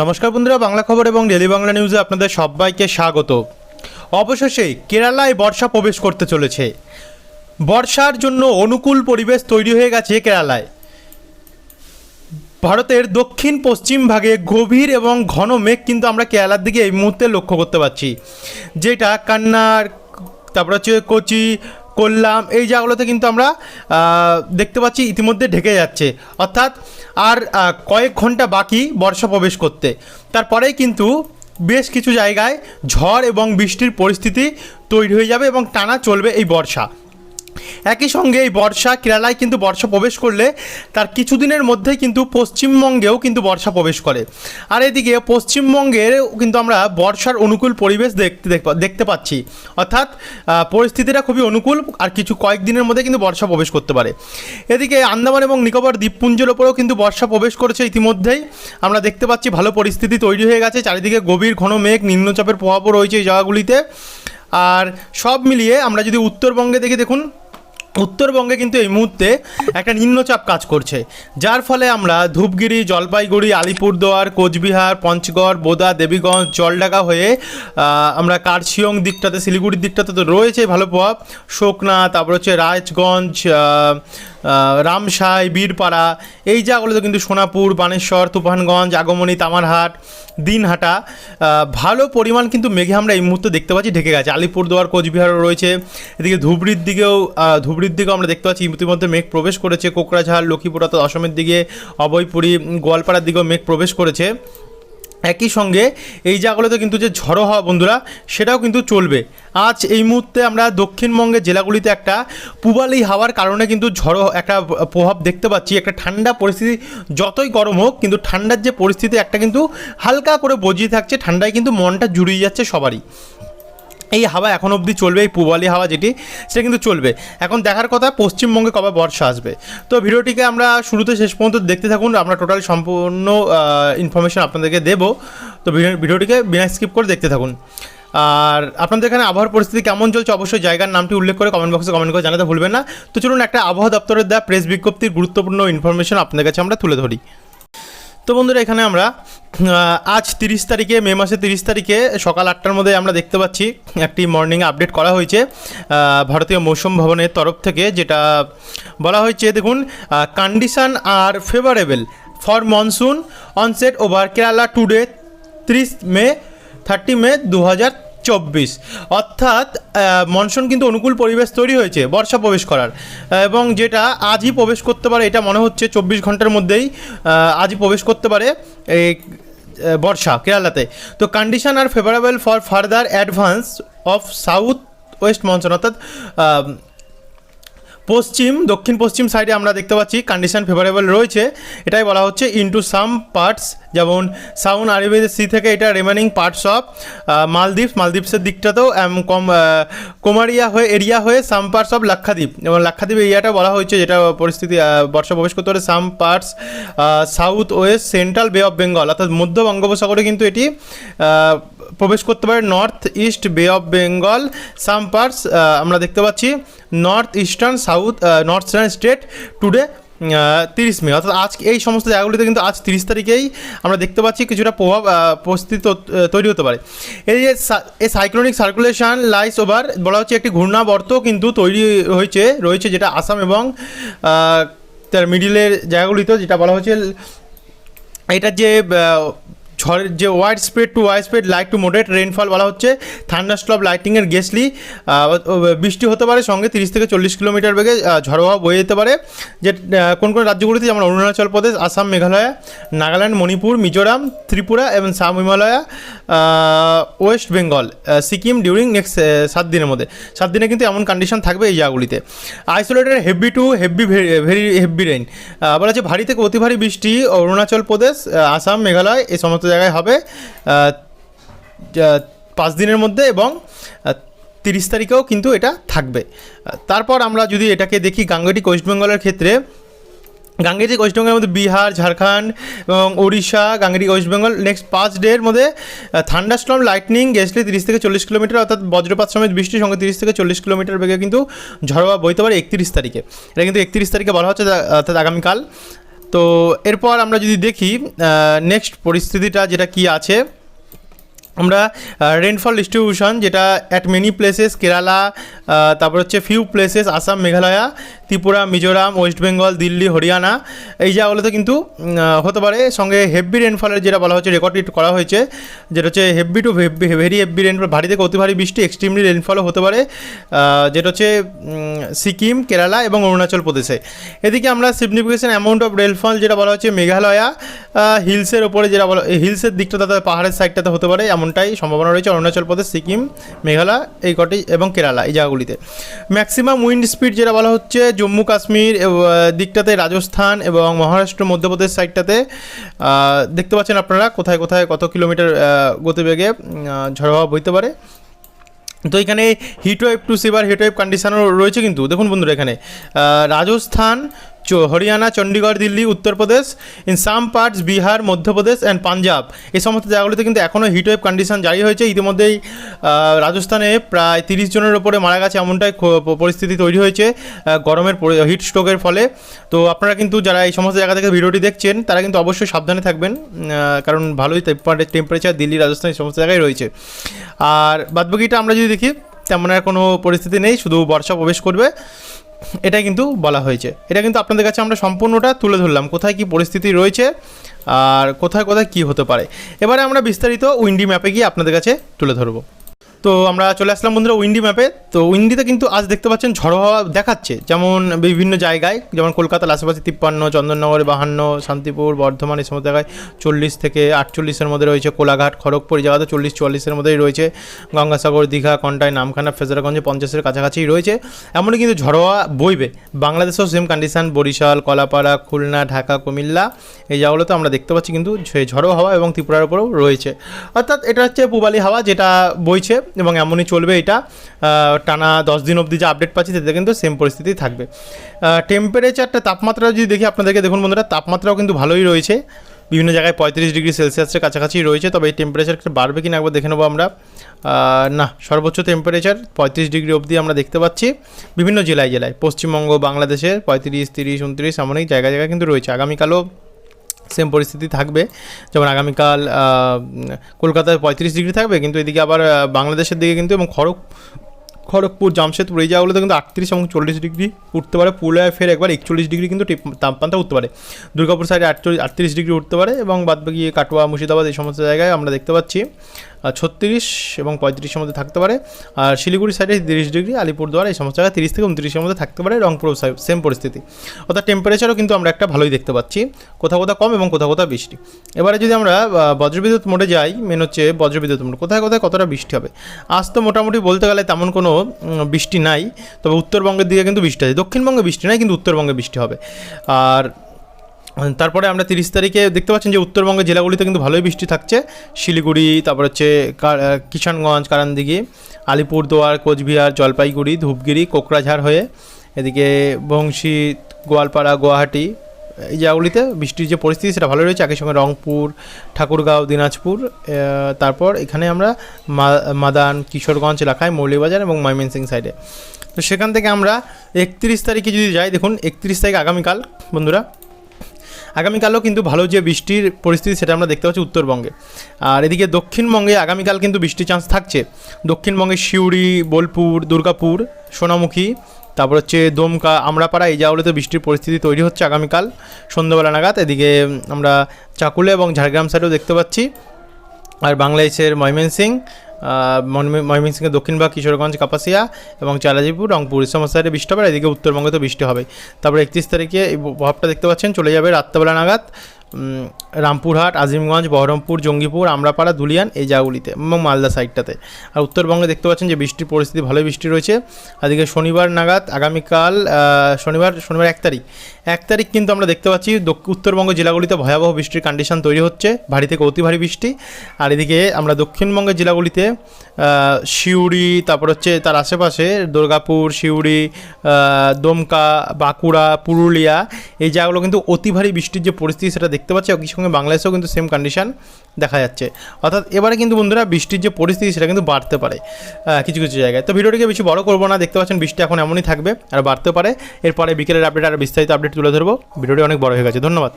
নমস্কার বন্ধুরা, বাংলা খবর এবং ডেলি বাংলা নিউজে আপনাদের সবাইকে স্বাগত। অবশেষে কেরালায় বর্ষা প্রবেশ করতে চলেছে। বর্ষার জন্য অনুকূল পরিবেশ তৈরি হয়ে গেছে কেরালায়। ভারতের দক্ষিণ পশ্চিম ভাগে গভীর এবং ঘন মেঘ কিন্তু আমরা কেরালার দিকে এই মুহূর্তে লক্ষ্য করতে পারছি। যেটা কান্নার, তারপর হচ্ছে কোচি কোল্লাম এই জায়গাগুলোতে কিন্তু আমরা দেখতে পাচ্ছি ইতিমধ্যে ঢেকে যাচ্ছে। অর্থাৎ, আর কয়েক ঘণ্টা বাকি বর্ষা প্রবেশ করতে। তারপরেই কিন্তু বেশ কিছু জায়গায় ঝড় এবং বৃষ্টির পরিস্থিতি তৈরি হয়ে যাবে এবং টানা চলবে এই বর্ষা। একই সঙ্গে এই বর্ষা কেরালায় কিন্তু বর্ষা প্রবেশ করলে তার কিছুদিনের মধ্যেই কিন্তু পশ্চিমবঙ্গেও কিন্তু বর্ষা প্রবেশ করে। আর এদিকে পশ্চিমবঙ্গের কিন্তু আমরা বর্ষার অনুকূল পরিবেশ দেখতে দেখতে পাচ্ছি। অর্থাৎ পরিস্থিতিটা খুবই অনুকূল আর কিছু কয়েকদিনের মধ্যে কিন্তু বর্ষা প্রবেশ করতে পারে। এদিকে আন্দামান এবং নিকোবর দ্বীপপুঞ্জের ওপরেও কিন্তু বর্ষা প্রবেশ করেছে ইতিমধ্যেই। আমরা দেখতে পাচ্ছি ভালো পরিস্থিতি তৈরি হয়ে গেছে, চারিদিকে গভীর ঘন মেঘ, নিম্নচাপের প্রভাবও রয়েছে এই জায়গাগুলিতে। আর সব মিলিয়ে আমরা যদি উত্তরবঙ্গে দেখি, দেখুন উত্তরবঙ্গে কিন্তু এই মুহূর্তে একটা নিম্নচাপ কাজ করছে। যার ফলে আমরা ধূপগিরি জলপাইগুড়ি আলিপুরদুয়ার কোচবিহার পঞ্চগড় বোদা দেবীগঞ্জ জলডাকা হয়ে আমরা কার্শিয়ং দিকটাতে শিলিগুড়ির দিকটাতে তো রয়েছে ভালো প্রভাব। শোকনা তারপর হচ্ছে রাজগঞ্জ রামসাই বীরপাড়া এই জায়গাগুলোতে কিন্তু সোনাপুর বানেশ্বর তুফানগঞ্জ আগমনী তামারহাট দিনহাটা ভালো পরিমাণ কিন্তু মেঘে আমরা এই মুহূর্তে দেখতে পাচ্ছি ঢেকে গেছে। আলিপুরদুয়ার কোচবিহারও রয়েছে। এদিকে ধুবড়ির দিকেও আহ, ধুবড়ির দিকেও আমরা দেখতে পাচ্ছি ইতিমধ্যে মেঘ প্রবেশ করেছে। কোকরাঝাড় লক্ষ্মীপুর অর্থাৎ অসমের দিকে উম, গোয়ালপাড়ার দিকেও মেঘ প্রবেশ করেছে। একই সঙ্গে এই জায়গাগুলোতে কিন্তু যে ঝড়ো হওয়া বন্ধুরা সেটাও কিন্তু চলবে। আজ এই মুহূর্তে আমরা দক্ষিণবঙ্গের জেলাগুলিতে একটা পূবালি হাওয়ার কারণে কিন্তু ঝড়ো একটা প্রভাব দেখতে পাচ্ছি। একটা ঠান্ডা পরিস্থিতি যতই গরম হোক কিন্তু ঠান্ডার যে পরিস্থিতি একটা কিন্তু হালকা করে বজিয়ে থাকছে। ঠান্ডায় কিন্তু মনটা জুড়িয়ে যাচ্ছে সবারই। এই হাওয়া এখন অবধি চলবে, এই পূবালি হাওয়া যেটি, সেটা কিন্তু চলবে। এখন দেখার কথা, পশ্চিমবঙ্গে কবে বর্ষা আসবে? তো ভিডিওটিকে আমরা শুরুতে শেষ পর্যন্ত দেখতে থাকুন, আমরা টোটাল সম্পূর্ণ ইনফরমেশন আপনাদেরকে দেবো। তো ভিডিও- ভিডিওটিকে বিনা স্কিপ করে দেখতে থাকুন। আর আপনাদের এখানে আবহাওয়ার পরিস্থিতি কেমন চলছে, অবশ্যই জায়গার নামটি উল্লেখ করে কমেন্ট বক্সে কমেন্ট করে জানাতে ভুলবেন না। তো চলুন একটা আবহাওয়া দপ্তরের দেওয়া প্রেস বিজ্ঞপ্তির গুরুত্বপূর্ণ ইনফরমেশন আপনাদের কাছে আমরা তুলে ধরি। তো বন্ধুরা, এখানে আমরা আজ তিরিশ তারিখে, মে মাসে তিরিশ তারিখে সকাল আটটার মধ্যে আমরা দেখতে পাচ্ছি একটি মর্নিং আপডেট করা হয়েছে ভারতীয় মৌসুম ভবনের তরফ থেকে, যেটা বলা হয়েছে, দেখুন condition are favourable for monsoon onset over Kerala today ত্রিশ মে থার্টি মে দু হাজার চব্বিশ। অর্থাৎ মনসুন কিন্তু অনুকূল পরিবেশ তৈরি হয়েছে, বর্ষা প্রবেশ করার। এবং যেটা আজই প্রবেশ করতে পারে, এটা মনে হচ্ছে চব্বিশ ঘণ্টার মধ্যেই আজই প্রবেশ করতে পারে এই বর্ষা কেরালাতে। তো condition are favourable for further advance of south west monsoon অর্থাৎ পশ্চিম, দক্ষিণ পশ্চিম সাইডে আমরা দেখতে পাচ্ছি কন্ডিশন ফেভারেবল রয়েছে। এটাই বলা হচ্ছে ইনটু সাম পার্টস যেমন সাউন আরবিদের সি থেকে এটা রিমেনিং পার্টস অফ মালদ্বীপ। মালদ্বীপসের দিকটাতেও কম কোমারিয়া হয়ে, এরিয়া হয়ে সাম পার্টস অফ লাক্ষাদ্বীপ। এবং লাক্ষাদ্বীপ এরিয়াটা বলা হয়েছে যেটা পরিস্থিতি বর্ষা প্রবেশ করতে পারে some parts south west central Bay of Bengal অর্থাৎ মধ্য বঙ্গোপসাগরে কিন্তু এটি প্রবেশ করতে পারে north east Bay of Bengal some parts আমরা দেখতে পাচ্ছি north eastern south north eastern state today তিরিশ মে। অর্থাৎ আজ এই সমস্ত জায়গাগুলিতে কিন্তু আজ তিরিশ তারিখেই আমরা দেখতে পাচ্ছি কিছুটা প্রভাব পরিস্থিতি তৈরি হতে পারে। এই যে এই সাইক্লোনিক সার্কুলেশন লাইস ওভার বলা হচ্ছে একটি ঘূর্ণাবর্ত কিন্তু তৈরি হয়েছে, রয়েছে যেটা আসাম এবং তার মিডিলের জায়গাগুলিতে যেটা বলা হচ্ছে এটার যে ঝড়ের যে wide spread to wide spread light to moderate rainfall বলা হচ্ছে। থান্ডারস্টপ লাইটিংয়ের গেসলি বৃষ্টি হতে পারে সঙ্গে তিরিশ থেকে চল্লিশ কিলোমিটার বেগে আহ, ঝড়ো হাওয়া বয়ে যেতে পারে। যে কোন কোন রাজ্যগুলিতে যেমন অরুণাচল প্রদেশ আসাম মেঘালয় নাগাল্যান্ড মণিপুর মিজোরাম ত্রিপুরা এবং some Himalaya west Bengal Sikkim during next সাত দিনের মধ্যে। সাত দিনে কিন্তু এমন কন্ডিশন থাকবে এই জায়গাগুলিতে। Isolated heavy to heavy very heavy rain বলা হচ্ছে ভারী থেকে অতি ভারী বৃষ্টি অরুণাচল প্রদেশ আসাম মেঘালয় এই সমস্ত জায়গায় হবে পাঁচ দিনের মধ্যে এবং তিরিশ তারিখেও কিন্তু এটা থাকবে। তারপর আমরা যদি এটাকে দেখি গাঙ্গেটিক ওয়েস্ট বেঙ্গলের ক্ষেত্রে গাঙ্গেটিক ওয়েস্ট বেঙ্গলের মধ্যে বিহার, ঝাড়খণ্ড এবং Odisha gangetic west Bengal next পাঁচ ডের মধ্যে থান্ডার থান্ডারস্টর্ম লাইটনিং গেসলি তিরিশ থেকে চল্লিশ কিলোমিটার অর্থাৎ বজ্রপাত সমেত বৃষ্টির সঙ্গে তিরিশ থেকে চল্লিশ কিলোমিটার বেগে কিন্তু ঝড়োয়া বইতে পারে একত্রিশ তারিখে। এটা কিন্তু একত্রিশ তারিখে বলা হচ্ছে অর্থাৎ আগামীকাল। তো এরপর আমরা যদি দেখি নেক্সট পরিস্থিতিটা যেটা কি আছে আমরা রেনফল ডিস্ট্রিবিউশন যেটা অ্যাট মেনি প্লেসেস কেরালা তারপর হচ্ছে few places Assam Meghalaya Tripura, Mizoram west Bengal Delhi, Haryana, এই জায়গাগুলোতে কিন্তু হতে পারে। সঙ্গে হেভি রেনফলের যেটা বলা হচ্ছে রেকর্ড করা হয়েছে, যেটা হচ্ছে heavy to very heavy rainfall ভারী থেকে অতি ভারী বৃষ্টি এক্সট্রিমলি রেনফলও হতে পারে যেটা হচ্ছে সিকিম, কেরালা এবং অরুণাচল প্রদেশে। এদিকে আমরা সিগনিফিকেশন অ্যামাউন্ট অফ রেনফল যেটা বলা হচ্ছে, মেঘালয়া হিলসের ওপরে যেটা বলা হিলসের দিকটা তাদের পাহাড়ের সাইডটাতে হতে পারে এমনটাই সম্ভাবনা রয়েছে। অরুণাচল প্রদেশ, সিকিম, মেঘালয়, এই কটি এবং কেরালা এই জায়গাগুলিতে। ম্যাক্সিমাম উইন্ড স্পিড যেটা বলা হচ্ছে, জম্মু কাশ্মীর দিকটাতে রাজস্থান এবং মহারাষ্ট্র, মধ্যপ্রদেশ সাইডটাতে দেখতে পাচ্ছেন আপনারা কোথায় কোথায় কত কিলোমিটার গতিবেগে ঝড় হওয়া বইতে পারে। তো এখানে heat wave to severe heat wave কন্ডিশনও রয়েছে কিন্তু। দেখুন বন্ধুরা এখানে Rajasthan Haryana Chandigarh Delhi, Uttar Pradesh in some parts Bihar, Madhya Pradesh and Punjab. এই সমস্ত জায়গাগুলিতে কিন্তু এখনও হিট ওয়েভ কন্ডিশন জারি হয়েছে। ইতিমধ্যেই রাজস্থানে প্রায় তিরিশ জনের ওপরে মারা গেছে এমনটাই পরিস্থিতি তৈরি হয়েছে। গরমের হিট স্ট্রোকের ফলে। তো আপনারা কিন্তু যারা এই সমস্ত জায়গা থেকে ভিডিওটি দেখছেন, তারা কিন্তু অবশ্যই সাবধানে থাকবেন। কারণ ভালোই টেম্পারেচার দিল্লি, রাজস্থান এই সমস্ত জায়গায় রয়েছে। আর বাদবাকিটা আমরা যদি দেখি, তেমন আর কোনো পরিস্থিতি নেই। শুধু বর্ষা প্রবেশ করবে। এটা কিন্তু বলা হয়েছে। এটা কিন্তু আপনাদের কাছে আমরা সম্পূর্ণটা তুলে ধরলাম, কোথায় কি পরিস্থিতি রয়েছে আর কোথায় কোথায় কি হতে পারে। এবারে আমরা বিস্তারিত উইন্ডি ম্যাপে গিয়ে আপনাদের কাছে তুলে ধরবো। তো আমরা চলে আসলাম বন্ধুরা উইন্ডি ম্যাপে। তো উইন্ডিতে কিন্তু আজ দেখতে পাচ্ছেন ঝড়ো হাওয়া দেখাচ্ছে। যেমন বিভিন্ন জায়গায়, যেমন কলকাতার আশেপাশে তিপ্পান্ন, চন্দননগরে বাহান্ন, শান্তিপুর, বর্ধমান, এই সমস্ত জায়গায় চল্লিশ থেকে আটচল্লিশের মধ্যে রয়েছে কোলাঘাট, খড়গপুর, এই জায়গাতে চল্লিশ চুয়াল্লিশের মধ্যেই রয়েছে। গঙ্গাসাগর, দীঘা, কন্টাই, নামখানা, ফেজারগঞ্জে, পঞ্চাশের কাছাকাছি রয়েছে। এমনই কিন্তু ঝড়ো হাওয়া বইবে। বাংলাদেশেও সেম কন্ডিশন বরিশাল, কলাপাড়া, খুলনা, ঢাকা, কুমিল্লা, এই জায়গাগুলোতে আমরা দেখতে পাচ্ছি কিন্তু ঝড়ো হাওয়া এবং ত্রিপুরার উপরেও রয়েছে। অর্থাৎ এটা হচ্ছে পূবালি হাওয়া যেটা বইছে। এবং এমনই চলবে এটা টানা দশ দিন অবধি যে আপডেট পাচ্ছি তাতে কিন্তু সেম পরিস্থিতি থাকবে। টেম্পারেচারটা তাপমাত্রা যদি দেখি আপনাদেরকে, দেখুন বন্ধুরা, তাপমাত্রাও কিন্তু ভালোই রয়েছে। বিভিন্ন জায়গায় পঁয়ত্রিশ ডিগ্রি সেলসিয়াসের কাছাকাছি রয়েছে, তবে এই টেম্পারেচার একটু বাড়বে কিনা একবার দেখে নেব আমরা। না, সর্বোচ্চ টেম্পারেচার পঁয়ত্রিশ ডিগ্রি অবধি আমরা দেখতে পাচ্ছি বিভিন্ন জেলায় জেলায়। পশ্চিমবঙ্গ, বাংলাদেশের পঁয়ত্রিশ, তিরিশ, উনত্রিশ এমন এই জায়গায় জায়গায় কিন্তু রয়েছে। আগামীকালও সেম পরিস্থিতি থাকবে। যেমন আগামীকাল কলকাতায় পঁয়ত্রিশ ডিগ্রি থাকবে, কিন্তু এদিকে আবার বাংলাদেশের দিকে কিন্তু এবং খড়গ, খড়গপুর, জামশেদপুর, এই জায়গাগুলোতে কিন্তু আটত্রিশ এবং চল্লিশ ডিগ্রি উঠতে পারে। পুরুলিয়ায় ফের একবার একচল্লিশ ডিগ্রি কিন্তু তাপমাত্রা উঠতে পারে। দুর্গাপুর সাইডে আটচল্লিশ, আটত্রিশ ডিগ্রি উঠতে পারে এবং বাদবাকি কাটোয়া, মুর্শিদাবাদ এই সমস্ত জায়গায় আমরা দেখতে পাচ্ছি। ছত্রিশ এবং পঁয়ত্রিশের মধ্যে থাকতে পারে। আর শিলিগুড়ি সাইডে তিরিশ ডিগ্রি, আলিপুরদুয়ার এই সমস্ত জায়গায় তিরিশ থেকে উনত্রিশের মধ্যে থাকতে পারে রংপুর সেম পরিস্থিতি। অর্থাৎ টেম্পারেচারও কিন্তু আমরা একটা ভালোই দেখতে পাচ্ছি। কোথাও কোথাও কম এবং কোথাও কোথাও বৃষ্টি। এবারে যদি আমরা বজ্রবিদ্যুৎ মোডে যাই মেন হচ্ছে বজ্রবিদ্যুৎ মোড। কোথায় কোথায় কতটা বৃষ্টি হবে? আজ তো মোটামুটি বলতে গেলে তেমন কোনো বৃষ্টি নাই। তবে উত্তরবঙ্গের দিকে কিন্তু বৃষ্টি আছে। দক্ষিণবঙ্গে বৃষ্টি নাই, কিন্তু উত্তরবঙ্গে বৃষ্টি হবে। আর তারপরে আমরা তিরিশ তারিখে দেখতে পাচ্ছেন যে উত্তরবঙ্গের জেলাগুলিতে কিন্তু ভালোই বৃষ্টি থাকছে। শিলিগুড়ি, তারপর হচ্ছে কিষানগঞ্জ কারানদিঘি আলিপুরদুয়ার, কোচবিহার, জলপাইগুড়ি, ধূপগিরি কোকরাঝাড় হয়ে এদিকে বংশী, গোয়ালপাড়া, গুয়াহাটি, এই জায়গাগুলিতে বৃষ্টির যে পরিস্থিতি সেটা ভালো রয়েছে। একই সঙ্গে রংপুর, ঠাকুরগাঁও, দিনাজপুর তারপর এখানে আমরা মাদান, কিশোরগঞ্জ এলাকায় মৌলিবাজার এবং ময়মনসিং সাইডে। তো সেখান থেকে আমরা একত্রিশ তারিখে যদি যাই, দেখুন, একত্রিশ তারিখ আগামীকাল, বন্ধুরা। আগামীকালও কিন্তু ভালো যে বৃষ্টির পরিস্থিতি সেটা আমরা দেখতে পাচ্ছি উত্তরবঙ্গে। আর এদিকে দক্ষিণবঙ্গে আগামীকাল কিন্তু বৃষ্টির চান্স থাকছে। দক্ষিণবঙ্গে সিউড়ি, বোলপুর, দুর্গাপুর, সোনামুখী, তারপর হচ্ছে দমকা, আমরাপাড়া, এই জায়গাগুলোতে বৃষ্টির পরিস্থিতি তৈরি হচ্ছে আগামীকাল। সন্ধ্যাবেলা নাগাদ এদিকে আমরা চাকুলে এবং ঝাড়গ্রাম সাইডেও দেখতে পাচ্ছি। আর বাংলাদেশের ময়মনসিং ময়মনসিংহের দক্ষিণ কিশোরগঞ্জ, কাপাসিয়া এবং চালাজিপুর, রংপুর সমস্ত সাইডে বৃষ্টি হবে এদিকে উত্তরবঙ্গে তো বৃষ্টি হবে তারপর একত্রিশ তারিখে এই প্রভাবটা দেখতে পাচ্ছেন, চলে যাবে রাত্রেবেলা নাগাদ। রামপুরহাট আজিমগঞ্জ বহরমপুর জঙ্গিপুর আমরাপাড়া দুলিয়ান এই জায়গাগুলিতে এবং মালদা সাইডটাতে। আর উত্তরবঙ্গে দেখতে পাচ্ছেন যে বৃষ্টির পরিস্থিতি ভালোই বৃষ্টি রয়েছে। আজকে শনিবার নাগাদ আগামীকাল শনিবার শনিবার এক তারিখ। এক তারিখ কিন্তু আমরা দেখতে পাচ্ছি উত্তরবঙ্গ জেলাগুলিতে ভয়াবহ বৃষ্টির কন্ডিশন তৈরি হচ্ছে। ভারী থেকে অতি ভারী বৃষ্টি। আর এদিকে আমরা দক্ষিণবঙ্গের জেলাগুলিতে সিউড়ি তারপর হচ্ছে তার আশেপাশে দুর্গাপুর আহ, দমকা বাঁকুড়া পুরুলিয়া এই জায়গাগুলো কিন্তু অতি ভারী বৃষ্টির যে পরিস্থিতি সেটা দেখতে দেখতে পাচ্ছি, একই সঙ্গে বাংলাদেশেও কিন্তু সেম কন্ডিশান দেখা যাচ্ছে। অর্থাৎ এবারে কিন্তু বন্ধুরা বৃষ্টির যে পরিস্থিতি, সেটা কিন্তু বাড়তে পারে কিছু কিছু জায়গায়। তো ভিডিওটিকে বেশি বড় করব না, দেখতে পাচ্ছেন বৃষ্টি এখন এমনই থাকবে, আর বাড়তে পারে। এরপরে বিকেলের আপডেট আর বিস্তারিত আপডেট তুলে ধরবো। ভিডিওটি অনেক বড় হয়ে গেছে। ধন্যবাদ।